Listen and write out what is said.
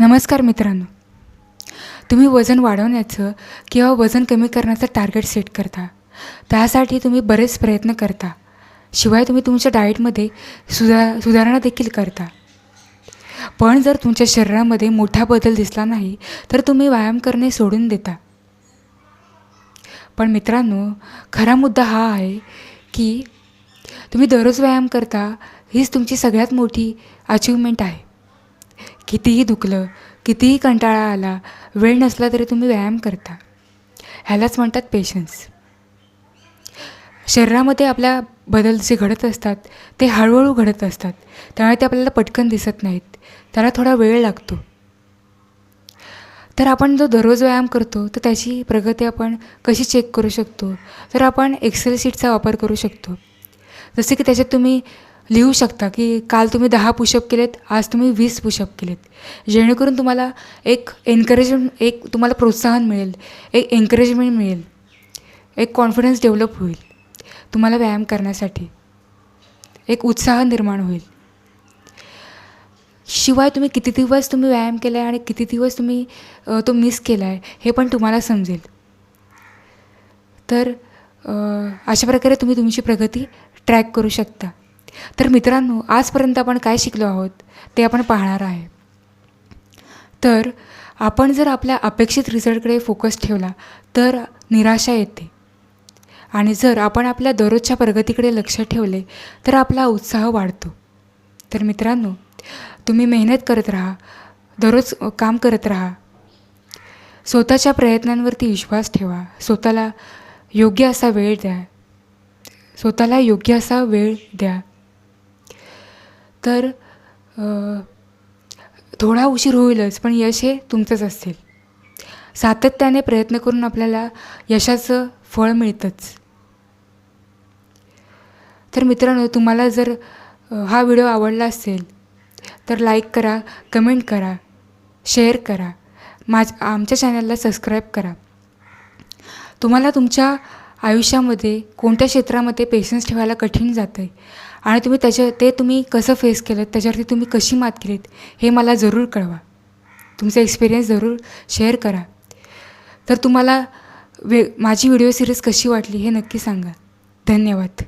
नमस्कार मित्रांनो. तुम्ही वजन वाढवण्याचं किंवा वजन कमी करण्याचं टार्गेट सेट करता. त्यासाठी तुम्ही बरेच प्रयत्न करता. शिवाय तुम्ही तुमच्या डाएटमध्ये सुधा सुधारणा देखील करता. पण जर तुमच्या शरीरामध्ये मोठा बदल दिसला नाही तर तुम्ही व्यायाम करणे सोडून देता. पण मित्रांनो खरा मुद्दा हा आहे की तुम्ही दररोज व्यायाम करता हीच तुमची सगळ्यात मोठी अचिव्हमेंट आहे. कितीही दुखलं कितीही कंटाळा आला वेळ नसला तरी तुम्ही व्यायाम करता. ह्यालाच म्हणतात पेशन्स शरीरामध्ये आपल्या बदल जे घडत असतात ते हळूहळू घडत असतात. त्यामुळे ते आपल्याला पटकन दिसत नाहीत. त्याला थोडा वेळ लागतो. तर आपण जो दररोज व्यायाम करतो तर त्याची प्रगती आपण कशी चेक करू शकतो? तर आपण एक्सेल शीटचा वापर करू शकतो. जसे की त्याच्यात तुम्ही लिहू शकता की काल तुम्ही दहा पुशअप केलेत आज तुम्ही वीस पुशअप केलेत. जेणेकरून तुम्हाला एक एनकरेजमेंट एक तुम्हाला प्रोत्साहन मिळेल एक एनकरेजमेंट मिळेल एक कॉन्फिडन्स डेव्हलप होईल तुम्हाला व्यायाम करण्यासाठी एक उत्साह निर्माण होईल. शिवाय तुम्ही किती दिवस तुम्ही व्यायाम केला आहे आणि किती दिवस तुम्ही तो मिस केला आहे हे पण तुम्हाला समजेल. तर अशा प्रकारे तुम्ही तुमची प्रगती ट्रॅक करू शकता. तर मित्रांनो आजपर्यंत आपण काय शिकलो आहोत ते आपण पाहणार आहे. तर आपण जर आपल्या अपेक्षित रिझल्टकडे फोकस ठेवला तर निराशा येते. आणि जर आपण आपल्या दररोजच्या प्रगतीकडे लक्ष ठेवले तर आपला उत्साह वाढतो. तर मित्रांनो तुम्ही मेहनत करत राहा दररोज काम करत राहा. स्वतःच्या प्रयत्नांवरती विश्वास ठेवा. स्वतःला योग्य असा वेळ द्या. स्वतःला योग्य असा वेळ द्या. तर थोडा उशीर होईलच पण यश हे तुमचंच असेल. सातत्याने प्रयत्न करून आपल्याला यशाचं फळ मिळतंच. तर मित्रांनो तुम्हाला जर हा व्हिडिओ आवडला असेल तर लाईक करा कमेंट करा शेअर करा माझ आमच्या चॅनलला सबस्क्राईब करा. तुम्हाला तुमच्या आयुष्यामध्ये कोणत्या क्षेत्रामध्ये पेशन्स ठेवायला कठीण जातं आहे आणि तुम्ही त्याच्या ते तुम्ही कसं फेस केलं त्याच्यावरती तुम्ही कशी मात केलीत हे मला जरूर कळवा. तुमचा एक्सपिरियन्स जरूर शेअर करा. तर तुम्हाला वे माझी व्हिडिओ सिरीज कशी वाटली हे नक्की सांगा. धन्यवाद.